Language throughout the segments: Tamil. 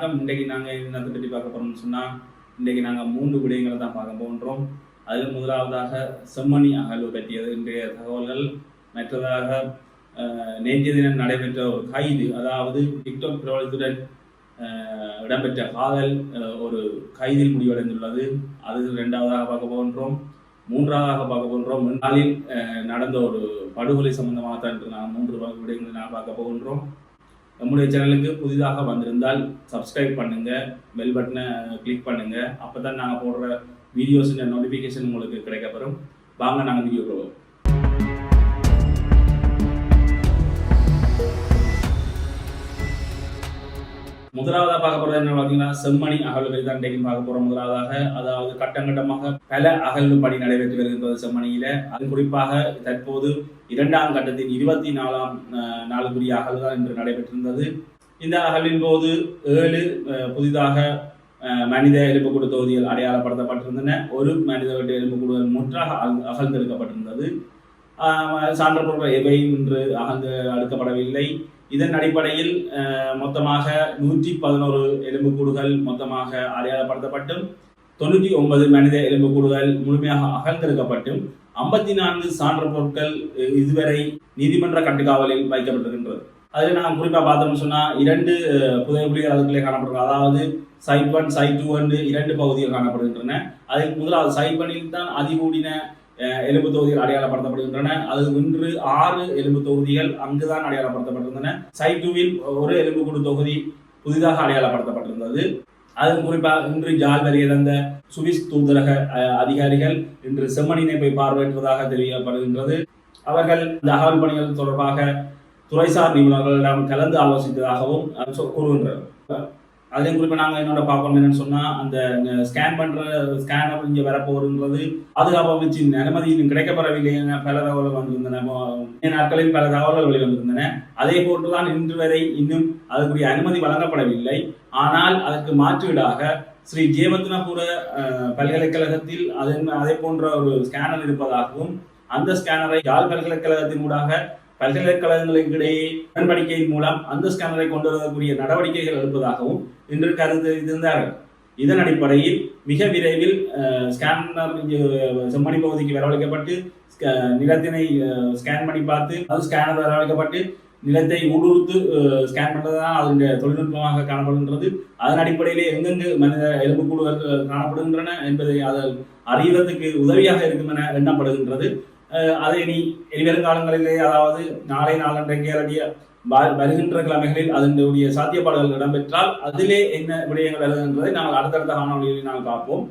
வணக்கம். இன்றைக்கு நாங்கள் என்னத்தை பற்றி பார்க்க போகிறோம்னு சொன்னால் இன்றைக்கு நாங்கள் மூன்று விடயங்களை தான் பார்க்க போகின்றோம். அதில் முதலாவதாக செம்மணி அகழ்வு பற்றியது. இன்றைய தகவல்கள் மற்றதாக அஹ், நேற்றைய தினம் நடைபெற்ற ஒரு கைது அதாவது டிக்டாக் பிரபலத்துடன் இடம்பெற்ற காதல் ஒரு கைதில் முடிவடைந்துள்ளது. அது ரெண்டாவதாக பார்க்க போகின்றோம். மூன்றாவதாக பார்க்க போகின்றோம். முன்னாளில் நடந்த ஒரு படுகொலை சம்பந்தமாக தான் நாங்கள் நான் மூன்று விடயங்களை நான் பார்க்க போகின்றோம். நம்முடைய சேனலுக்கு புதிதாக வந்திருந்தால் சப்ஸ்கிரைப் பண்ணுங்க பெல் பட்டனை கிளிக் பண்ணுங்க. அப்போ தான் நாங்கள் போடுற வீடியோஸ் நோட்டிஃபிகேஷன் உங்களுக்கு கிடைக்கப்பெறும். வாங்க நாங்கள் வீடியோ போவோம். முதலாவதாக பார்க்க போறது என்ன பார்த்தீங்கன்னா செம்மணி அகழ்வு பற்றி தான் இன்றைக்கு பார்க்க போறோம். முதலாவதாக அதாவது கட்டம் கட்டமாக பல அகழ்வு பணி நடைபெற்று வருகின்றது செம்மணியில. அது குறிப்பாக தற்போது இரண்டாம் கட்டத்தின் இருபத்தி நாலாம் நாளுக்குரிய அகழ்வு தான் இன்று நடைபெற்றிருந்தது. இந்த அகழ்வின் போது ஏழு புதிதாக மனித எலும்புக்கூடு தொகுதிகள் அடையாளப்படுத்தப்பட்டிருந்தன. ஒரு மனித வெட்டு எலும்புக்கூடு முற்றாக அகழ்ந்தெடுக்கப்பட்டிருந்தது. சான்ற பொருட்கள் எவையும் இன்று அகழ்ந்து அடுக்கப்படவில்லை இதன் அடிப்படையில் மொத்தமாக நூற்றி பதினோரு எலும்புக்கூடுகள் மொத்தமாக அடையாளப்படுத்தப்பட்டும். தொண்ணூற்றி ஒன்பது மனித எலும்புக்கூடுகள் முழுமையாக அகழ்ந்தெடுக்கப்பட்டும் ஐம்பத்தி நான்கு சான்ற பொருட்கள் இதுவரை நீதிமன்ற கட்டுக்காவலில் வைக்கப்பட்டிருக்கின்றது. அதில் நாங்கள் குறிப்பாக பார்த்தோம்னு சொன்னால் இரண்டு புதை புலிகள் அதுக்குள்ளே காணப்படுகிறது அதாவது சைட் ஒன் சைட் டூ என்று இரண்டு பகுதிகள் காணப்படுகின்றன. அதில் முதலாவது சைட் ஒனில் தான் அதிகூடின எலும்பு தொகுதிகள் அடையாளப்படுத்தப்படுகின்றன. அது இன்று ஆறு எலும்பு தொகுதிகள் அங்குதான் அடையாளப்படுத்தப்பட்டிருந்தன சைக்குவில் ஒரு எலும்புக்கூடு தொகுதி புதிதாக அடையாளப்படுத்தப்பட்டிருந்தது. அது குறிப்பாக இன்று ஜால் வெளியிழந்த சுவிஸ் தூதரக அஹ், அதிகாரிகள் இன்று செம்மணினை போய் பார்வையிட்டதாக தெரியப்படுகின்றது. அவர்கள் இந்த அகவல் பணிகள் தொடர்பாக துறைசார் நிபுணர்களிடம் கலந்து ஆலோசித்ததாகவும் கூறுகின்றனர் அதையும் குறிப்பாக நாங்கள் என்னோட பார்க்கணும் என்னன்னு சொன்னால் அந்த ஸ்கேன் பண்ணுற ஸ்கேனர் இங்கே வரப்போகுதுன்றது பாதுகாப்பு அமைச்சின் அனுமதி இன்னும் கிடைக்கப்பெறவில்லை என பல தகவல்கள் வந்திருந்தன. நாட்களில் பல தகவல்கள் வெளிவந்திருந்தன. அதே போன்றுதான் இன்று வரை இன்னும் அதற்குரிய அனுமதி வழங்கப்படவில்லை. ஆனால் அதற்கு மாற்றீடாக ஸ்ரீ ஜெயவத்னபுர பல்கலைக்கழகத்தில் அதன் அதே போன்ற ஒரு ஸ்கேனர் இருப்பதாகவும் அந்த ஸ்கேனரை யாழ் பல்கலைக்கழகத்தின் ஊடாக பல்கலைக்கழகங்களுக்கு இடையே உடன்படிக்கையின் மூலம் அந்த ஸ்கேனரை கொண்டு வரக்கூடிய நடவடிக்கைகள் எடுப்பதாகவும் என்று கருத்து இதன் அடிப்படையில் மிக விரைவில் ஸ்கேனர் செம்மணி பகுதிக்கு வரவழைக்கப்பட்டு நிலத்தினை ஸ்கேன் பண்ணி பார்த்து அது ஸ்கேனர் வரவழைக்கப்பட்டு நிலத்தை ஊடுருத்து ஸ்கேன் ஸ்கேன் பண்ணுறதுதான் அதனுடைய தொழில்நுட்பமாக காணப்படுகின்றது. அதன் அடிப்படையிலே எங்கெங்கு மனித எலும்புக்கூடுகள் காணப்படுகின்றன என்பதை அதை அறிவதற்கு உதவியாக இருக்கும் என எண்ணப்படுகின்றது. அதை இனி இனிவரும் காலங்களிலே அதாவது நாளை நாளன்றைக்கு அல்லது வருகின்ற கிழமைகளில் அதனுடைய சாத்தியப்பாடுகள் இடம்பெற்றால் அதிலே என்ன விடயங்கள் வருகின்றதை நாங்கள் அடுத்தடுத்த காணொலிகளில் நாங்கள் பார்ப்போம்.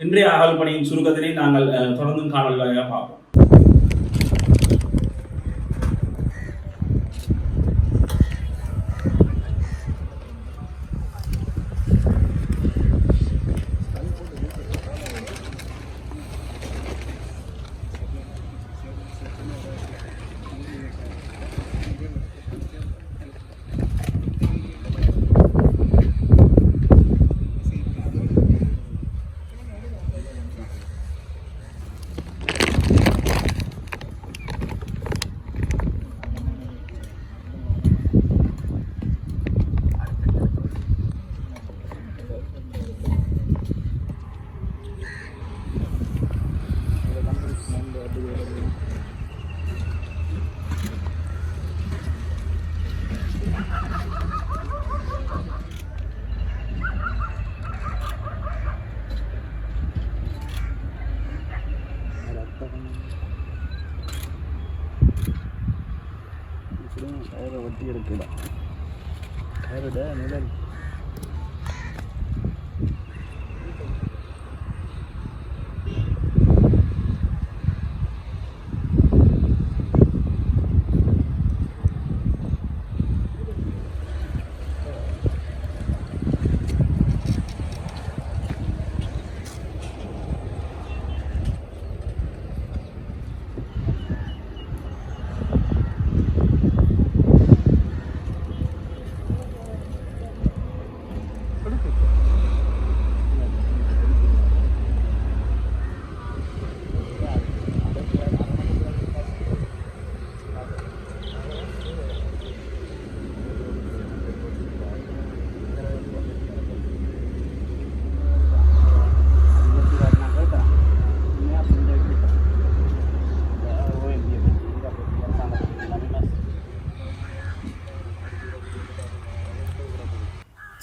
இன்றைய அகல் பணியின் சுருக்கத்தினை நாங்கள் அஹ், தொடர்ந்தும் காணொலிகளாக பார்ப்போம். Every day, and then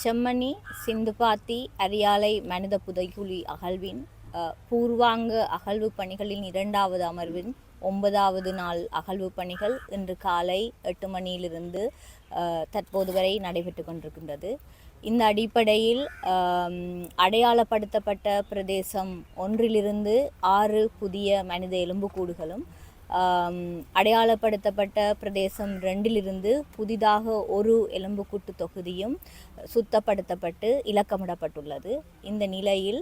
Chemmani சிந்துபாத்தி Ariyalai மனித புதைக்குழி அகழ்வின் பூர்வாங்க அகழ்வு பணிகளின் இரண்டாவது அமர்வின் ஒன்பதாவது நாள் அகழ்வு பணிகள் இன்று காலை எட்டு மணியிலிருந்து தற்போது வரை நடைபெற்று கொண்டிருக்கின்றது. இந்த அடிப்படையில் அடையாளப்படுத்தப்பட்ட பிரதேசம் ஒன்றிலிருந்து ஆறு புதிய மனித எலும்புக்கூடுகளும் அடையாளப்படுத்தப்பட்ட பிரதேசம் ரெண்டிலிருந்து புதிதாக ஒரு எலும்புக்கூட்டு தொகுதியும் சுத்தப்படுத்தப்பட்டு இலக்கமிடப்பட்டுள்ளது. இந்த நிலையில்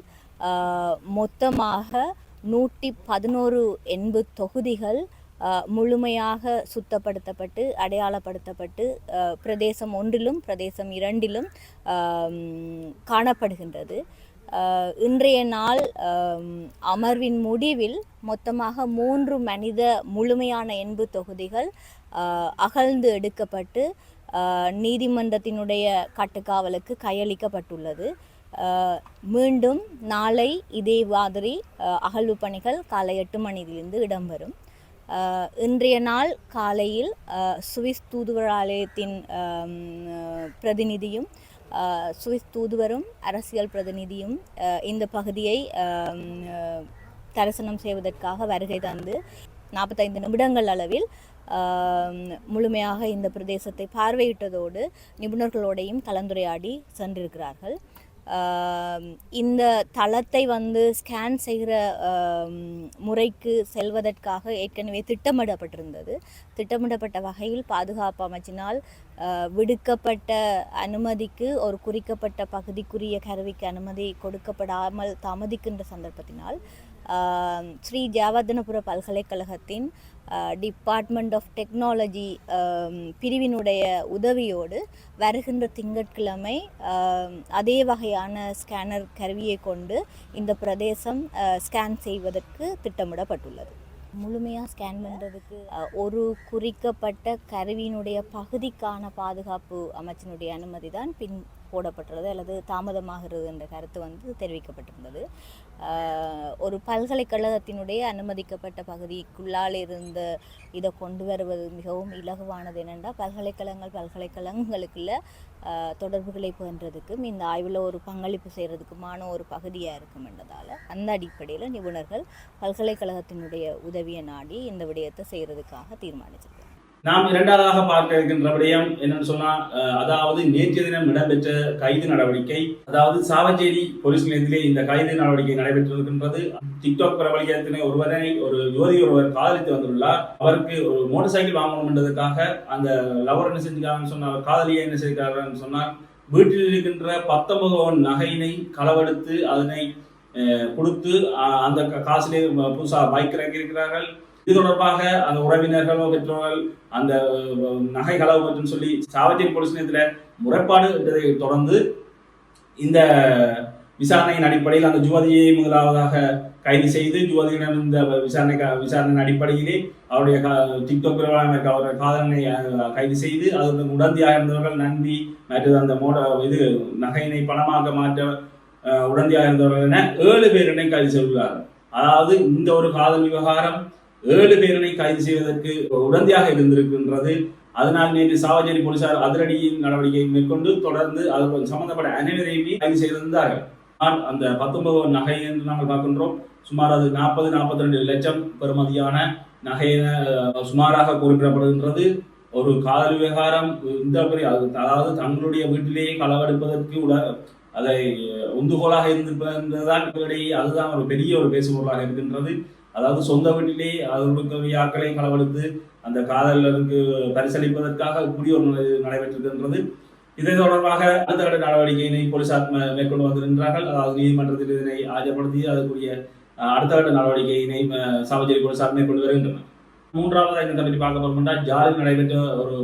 மொத்தமாக நூற்றி பதினோரு எண்பு தொகுதிகள் முழுமையாக சுத்தப்படுத்தப்பட்டு அடையாளப்படுத்தப்பட்டு பிரதேசம் ஒன்றிலும் பிரதேசம் இரண்டிலும் காணப்படுகின்றது. இன்றைய நாள் அமர்வின் முடிவில் மொத்தமாக மூன்று மனித முழுமையான எண்பு தொகுதிகள் அகழ்ந்து எடுக்கப்பட்டு நீதிமன்றத்தினுடைய கட்டுக்காவலுக்கு கையளிக்கப்பட்டுள்ளது. மீண்டும் நாளை இதே மாதிரி அகழ்வு பணிகள் காலை எட்டு மணியிலிருந்து இடம்பெறும். இன்றைய நாள் காலையில் சுவிஸ் தூதுவராலயத்தின் பிரதிநிதியும் சுவிஸ் தூதுவரும் அரசியல் பிரதிநிதியும் இந்த பகுதியை தரிசனம் செய்வதற்காக வருகை தந்து நாற்பத்தைந்து நிமிடங்கள் அளவில் முழுமையாக இந்த பிரதேசத்தை பார்வையிட்டதோடு நிபுணர்களோடையும் கலந்துரையாடி சென்றிருக்கிறார்கள். இந்த தளத்தை வந்து ஸ்கேன் செய்கிற முறைக்கு செல்வதற்காக ஏற்கனவே திட்டமிடப்பட்டிருந்தது. திட்டமிடப்பட்ட வகையில் பாதுகாப்பு அமைச்சினால் விடுக்கப்பட்ட அனுமதிக்கு ஒரு குறிக்கப்பட்ட பகுதிக்குரிய கருவிக்கு அனுமதி கொடுக்கப்படாமல் தாமதிக்கின்ற சந்தர்ப்பத்தினால் ஸ்ரீ ஜாவர்தனபுர பல்கலைக்கழகத்தின் டிபார்ட்மெண்ட் ஆஃப் டெக்னாலஜி பிரிவினுடைய உதவியோடு வருகின்ற திங்கட்கிழமை அதே வகையான ஸ்கேனர் கருவியை கொண்டு இந்த பிரதேசம் ஸ்கேன் செய்வதற்கு திட்டமிடப்பட்டுள்ளது. முழுமையாக ஸ்கேன் பண்ணுறதுக்கு ஒரு குறிக்கப்பட்ட கருவியினுடைய பகுதிக்கான பாதுகாப்பு அமைச்சினுடைய அனுமதி தான் பின் போடப்பட்டுள்ளது அல்லது தாமதமாகிறது என்ற கருத்து வந்து தெரிவிக்கப்பட்டிருந்தது. ஒரு பல்கலைக்கழகத்தினுடைய அனுமதிக்கப்பட்ட பகுதிக்குள்ளால் இருந்த இதை கொண்டு வருவது மிகவும் இலகுவானது என்னென்றால் பல்கலைக்கழகங்கள் பல்கலைக்கழகங்களுக்குள்ள தொடர்புகளை பகிர்றதுக்கும் இந்த ஆய்வில் ஒரு பங்களிப்பு செய்கிறதுக்குமான ஒரு பகுதியாக இருக்கும் என்றதால் அந்த அடிப்படையில் நிபுணர்கள் பல்கலைக்கழகத்தினுடைய உதவியை நாடி இந்த விடயத்தை செய்கிறதுக்காக தீர்மானிச்சிருக்காங்க. நாம் இரண்டாவதாக பார்க்க இருக்கின்ற விடயம் என்னன்னு சொன்னா அதாவது நேற்றைய தினம் இடம்பெற்ற கைது நடவடிக்கை. அதாவது சாவச்சேரி போலீஸ் நிலையத்திலே இந்த கைது நடவடிக்கை நடைபெற்றிருக்கின்றது. டிக்டாக் பிரபலியத்தினை ஒருவரை ஒரு யுவதி ஒருவர் காதலித்து வந்துள்ளார். அவருக்கு ஒரு மோட்டார் சைக்கிள் வாங்கணும் என்றதுக்காக அந்த லவர் என்ன செஞ்சுக்காங்கன்னு சொன்னார் காதலியை என்ன செய்கிறார்கள் சொன்னார் வீட்டில் இருக்கின்ற பத்தொன்பது நகையினை களவெடுத்து அதனை கொடுத்து அந்த காசிலே புதுசாக பைக் இறங்கியிருக்கிறார்கள் இது தொடர்பாக அந்த உறவினர்களோ பெற்றோர்கள் அந்த நகை களவு மற்றும் சொல்லி சாவச்சேரி போலீஸ் நிலையத்தில் முறைப்பாடு தொடர்ந்து இந்த விசாரணையின் அடிப்படையில் அந்த ஜுவதியை முதலாவதாக கைது செய்து ஜுவதியிடம் இந்த விசாரணை விசாரணையின் அடிப்படையிலே அவருடைய கா- டிக்டாக் அவருடைய காதலனை கைது செய்து அதற்கு உடந்தையாக இருந்தவர்கள் நம்பி மற்றது அந்த மோட இது நகையினை பணமாக மாற்ற உடந்தியாக உடந்தையாக இருந்தவர்கள் என ஏழு பேரினை கைது செய்துள்ளார்கள். அதாவது இந்த ஒரு காதல் விவகாரம் ஏழு பேரினை கைது செய்வதற்கு உடந்தையாக இருந்திருக்கின்றது. அதனால் நேற்று சாவச்சேரி போலீசார் அதிரடியின் நடவடிக்கை மேற்கொண்டு தொடர்ந்து அதற்கு சம்பந்தப்பட்ட அனைவரையுமே கைது செய்திருந்தார்கள். அந்த பத்தொன்பது நகை என்று நாங்கள் பார்க்கின்றோம். சுமார் அது நாற்பது நாற்பத்தி ரெண்டு லட்சம் பெறுமதியான நகையின சுமாராக குறிப்பிடப்படுகின்றது. ஒரு காதல் விவகாரம் இந்த மாதிரி அது- அதாவது தங்களுடைய வீட்டிலேயே களவெடுப்பதற்கு உட அதை உந்துகோலாக இருந்திருப்பதுதான் அதுதான் ஒரு பெரிய ஒரு பேசுபொருளாக இருக்கின்றது. அதாவது சொந்த வீட்டிலே அவர்களுக்கு ஆக்களை களவெடுத்து அந்த காதலருக்கு பரிசளிப்பதற்காக இப்படி ஒரு நடைபெற்றிருக்கின்றது. இதை தொடர்பாக அடுத்த கட்ட நடவடிக்கையினை போலீசார் மேற்கொண்டு வந்திருக்கிறார்கள் அதாவது நீதிமன்றத்தில் இதனை ஆஜர்படுத்தி அதற்குரிய அடுத்த கட்ட நடவடிக்கையினை அஹ், சாவச்சேரி போலீசார் மேற்கொண்டு வருகின்றனர். மூன்றாவது என்ன பற்றி பார்க்க போறோம்னா ஜாலில் நடைபெற்ற ஒரு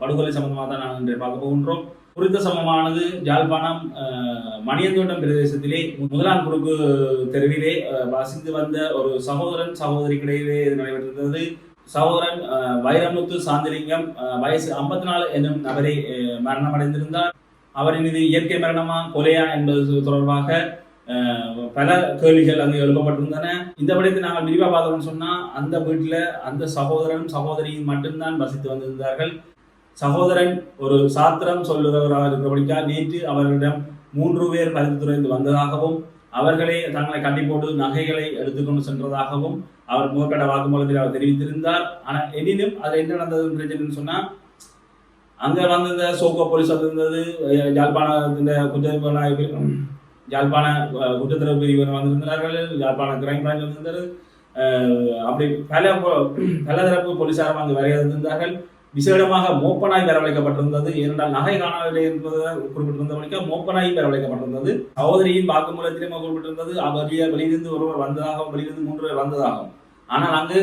படுகொலை சம்பந்தமாக தான் நாங்கள் இன்றைய பார்க்க போகின்றோம். குறித்த சமமானது ஜாழ்ப்பாணம் மணியந்தோட்டம் பிரதேசத்திலே முதலாம் குறுக்கு தெருவிலே வசித்து வந்த ஒரு சகோதரன் சகோதரிக்கிடையிலே இது நடைபெற்றிருந்தது. சகோதரன் வைரமுத்து சாந்திலிங்கம் வயசு 54 நாலு என்னும் நபரை மரணமடைந்திருந்தார். அவரின் இது இயற்கை மரணமா கொலையா என்பது தொடர்பாக பல கேள்விகள் அங்கு எழுப்பப்பட்டிருந்தன. இந்த படத்தை நாங்கள் விரிவாக பார்த்தோம்னு சொன்னா அந்த வீட்டில் அந்த சகோதரன் சகோதரியும் மட்டும்தான் வசித்து வந்திருந்தார்கள். சகோதரன் ஒரு சாத்திரம் சொல்லுகிறவராக இருக்கிறபடிக்கா நேற்று அவர்களிடம் மூன்று பேர் பரிந்துரைந்து வந்ததாகவும் அவர்களே தங்களை கட்டி போட்டு நகைகளை எடுத்துக்கொண்டு சென்றதாகவும் அவர் முகக்கட வாக்குமூலத்தில் அவர் தெரிவித்திருந்தார். ஆனால் எனினும் அது என்ன நடந்தது பிரச்சனைன்னு சொன்னால் அங்கே வந்திருந்த சோகோ போலீஸ் வந்திருந்தது அஹ் யாழ்ப்பாண இந்த பிரிவு- யாழ்ப்பாண குற்றத்தரவு பிரிவினர் வந்திருந்தார்கள் யாழ்ப்பாண கிரைம் பிரான்ச் வந்திருந்தது. அப்படி பல போ- பல தரப்பு போலீசாரும் அங்கு வரையிருந்தார்கள் விசேடமாக மோப்பனாய் வரவழைக்கப்பட்டிருந்தது. ஏனென்றால் நகை காணவில்லை என்பது குறிப்பிட்டிருந்தபடிக்க மோப்பனாய் வரவழைக்கப்பட்டிருந்தது. சகோதரியின் வாக்குமூலத்திலும் குறிப்பிட்டிருந்தது. வெளியே வெளியிருந்து ஒருவர் வந்ததாகவும் வெளியிலிருந்து மூன்று பேர் வந்ததாகவும். ஆனால் அங்கு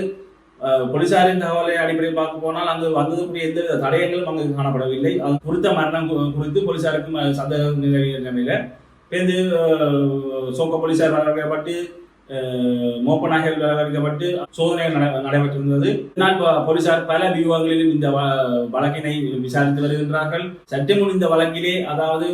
போலீசாரின் தகவலை அடிப்படையில் பார்க்க போனால் அங்கு வந்ததுக்குரிய எந்தவித தடயங்களும் அங்கு காணப்படவில்லை. அது குறித்த மரணம் குறித்து போலீசாருக்கும் அஹ், சந்தேகம் நிலவிய நிலையில பேருந்து சோக்க போலீசார் வரவேற்கப்பட்டு மோப்பனாக மோப்ப சோதனைகள் நட- நடைபெற்றிருந்தது. போலீசார் பல வியூகங்களிலும் இந்த வ- வழக்கினை விசாரித்து வருகின்றார்கள். சற்று இந்த வழக்கிலே அதாவது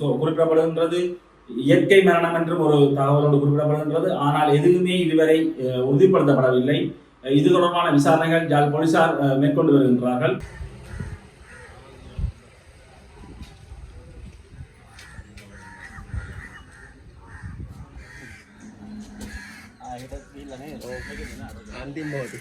குறிப்பிடப்படுகின்றது இயற்கை மரணம் என்றும் ஒரு தகவலோடு குறிப்பிடப்படுகின்றது. ஆனால் எதுவுமே இதுவரை உறுதிப்படுத்தப்படவில்லை. இது தொடர்பான விசாரணைகள் போலீசார் மேற்கொண்டு வருகின்றார்கள். ಅಂತಿಮ ಬೋರ್ಡ್